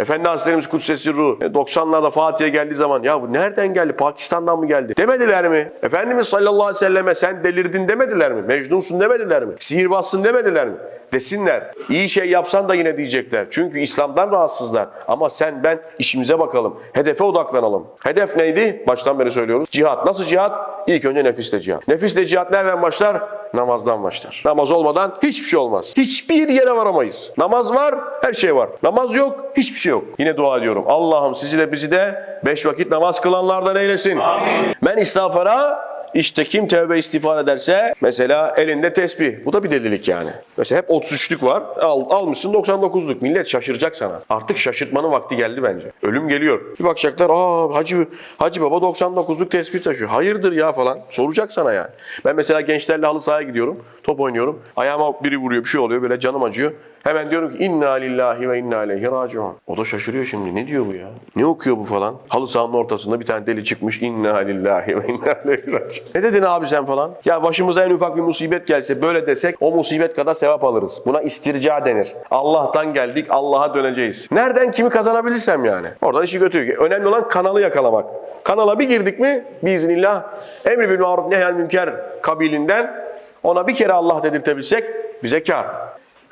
Efendi Hazretlerimiz Kudsesi Ruh 90'larda Fatih'e geldiği zaman ya bu nereden geldi? Pakistan'dan mı geldi? Demediler mi? Efendimiz sallallahu aleyhi ve selleme sen delirdin demediler mi? Mecnunsun demediler mi? Sihirbazsın demediler mi? Desinler. İyi şey yapsan da yine diyecekler. Çünkü İslam'dan rahatsızlar. Ama sen ben işimize bakalım. Hedefe odaklanalım. Hedef neydi? Baştan beri söylüyoruz. Cihat. Nasıl cihat? İlk önce nefisle cihat. Nefisle cihat nereden başlar? Namazdan başlar. Namaz olmadan hiçbir şey olmaz. Hiçbir yere varamayız. Namaz var, her şey var. Namaz yok, hiçbir şey yok. Yine dua ediyorum. Allah'ım sizi de bizi de beş vakit namaz kılanlardan eylesin. Amin. Ben istiğfara işte kim tövbe istiğfar ederse mesela elinde tesbih. Bu da bir delilik yani. Mesela hep 33'lük var. Al, almışsın 99'luk. Millet şaşıracak sana. Artık şaşırtmanın vakti geldi bence. Ölüm geliyor. Bir bakacaklar aa hacı, hacı baba 99'luk tesbih taşıyor. Hayırdır ya falan. Soracak sana yani. Ben mesela gençlerle halı sahaya gidiyorum. Top oynuyorum. Ayağıma biri vuruyor bir şey oluyor böyle canım acıyor. Hemen diyorum ki inna lillahi ve inna ileyhi raciun. O da şaşırıyor şimdi. Ne diyor bu ya? Ne okuyor bu falan? Halı sahanın ortasında bir tane deli çıkmış. İnna lillahi ve inna ileyhi raciun. Ne dedin abi sen falan? Ya başımıza en ufak bir musibet gelse böyle desek o musibet kadar sevap alırız. Buna istirca denir. Allah'tan geldik Allah'a döneceğiz. Nereden kimi kazanabilirsem yani. Oradan işi götürüyor. Önemli olan kanalı yakalamak. Kanala bir girdik mi biiznillah emri bil maruf nehyel münker kabilinden ona bir kere Allah dedirtebilsek bize kar.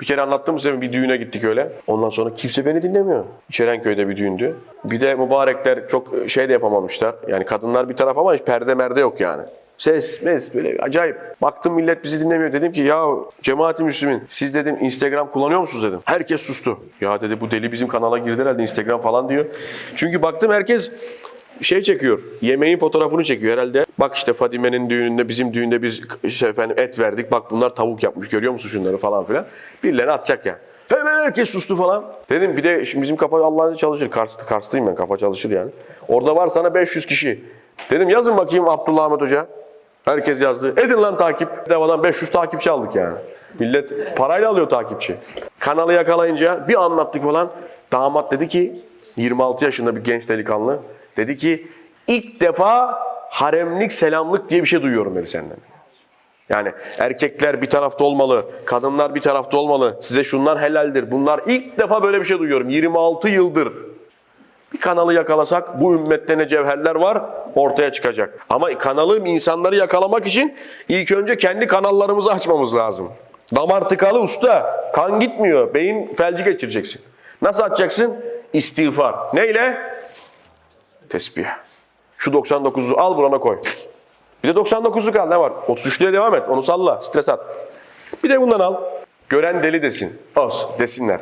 Bir kere anlattım size bir düğüne gittik öyle. Ondan sonra kimse beni dinlemiyor. İçerenköy'de bir düğündü. Bir de mübarekler çok şey de yapamamışlar. Yani kadınlar bir taraf ama hiç perde merde yok yani. Ses, mes böyle acayip. Baktım millet bizi dinlemiyor. Dedim ki ya cemaati Müslümin siz dedim Instagram kullanıyor musunuz dedim. Herkes sustu. Ya dedi bu deli bizim kanala girdi herhalde Instagram falan diyor. Çünkü baktım herkes şey çekiyor. Yemeğin fotoğrafını çekiyor herhalde. Bak işte Fadime'nin düğününde bizim düğünde biz işte efendim et verdik. Bak bunlar tavuk yapmış görüyor musun şunları falan filan. Birileri atacak ya. Hemen herkes sustu falan. Dedim bir de şimdi bizim kafa Allah'ın çalışır. Kars'ta, Karslıyım ben kafa çalışır yani. Orada var sana 500 kişi. Dedim yazın bakayım Abdullah Ahmet Hoca. Herkes yazdı. Edin lan takip. Devadan 500 takipçi aldık yani. Millet parayla alıyor takipçi. Kanalı yakalayınca bir anlattık falan. Damat dedi ki 26 yaşında bir genç delikanlı. Dedi ki ilk defa haremlik selamlık diye bir şey duyuyorum dedi senden. Yani erkekler bir tarafta olmalı, kadınlar bir tarafta olmalı. Size şunlar helaldir. Bunlar ilk defa böyle bir şey duyuyorum. 26 yıldır. Bir kanalı yakalasak bu ümmette ne cevherler var ortaya çıkacak. Ama kanalı insanları yakalamak için ilk önce kendi kanallarımızı açmamız lazım. Damar tıkalı usta. Kan gitmiyor. Beyin felci geçireceksin. Nasıl açacaksın? İstiğfar. Neyle? Tesbih. Şu 99'u al burana koy. Bir de 99'luk al ne var? 33'lüğe devam et. Onu salla. Stres at. Bir de bundan al. Gören deli desin. Olsun desinler.